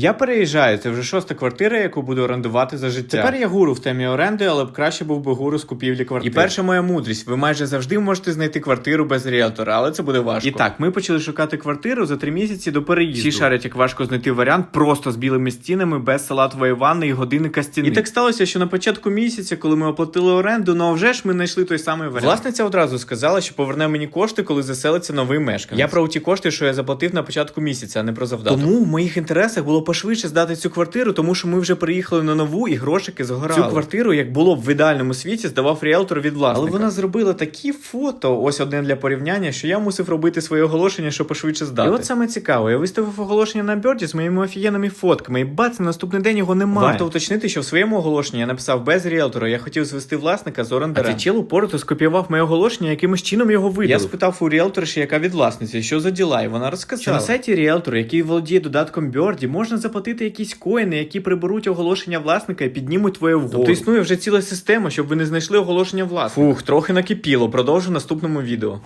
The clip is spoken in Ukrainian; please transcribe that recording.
Я переїжджаю, це вже шоста квартира, яку буду орендувати за життя. Тепер я гуру в темі оренди, але б краще був би гуру з купівлі квартир. І перша моя мудрість: ви майже завжди можете знайти квартиру без ріелтора, але це буде важко. І так, ми почали шукати квартиру за три місяці до переїзду. Всі шарять, як важко знайти варіант просто з білими стінами, без салатової ванни і годинника стіни. І так сталося, що на початку місяця, коли ми оплатили оренду, ну а вже ж ми знайшли той самий варіант. Власниця одразу сказала, що поверне мені кошти, коли заселиться новий мешканець. Я про ті кошти, що я заплатив на початку місяця, а не про завдаток. Тому в моїх інтересах було пошвидше здати цю квартиру, тому що ми вже переїхали на нову і грошики згорали. Цю квартиру, як було б в ідеальному світі, здавав ріелтор від власника. Але вона зробила такі фото, ось одне для порівняння, що я мусив робити своє оголошення, щоб пошвидше здати. І от саме цікаво, я виставив оголошення на Бірді з моїми офігенними фотками, і бац, на наступний день його немає. Варто уточнити, що в своєму оголошенні я написав без ріелтора, я хотів звести власника з орендарем. А цей чел упорото скопіював моє оголошення, якимось чином його видалив. Я спитав у ріелторші, яка від власниці, що за діла, і вона розказала. Що на сайті ріелтора, який володіє додатком Бірді, можна заплатити якісь коїни, які приберуть оголошення власника і піднімуть твоє вгору. Тобто існує вже ціла система, щоб ви не знайшли оголошення власника. Фух, трохи накипіло. Продовжу в наступному відео.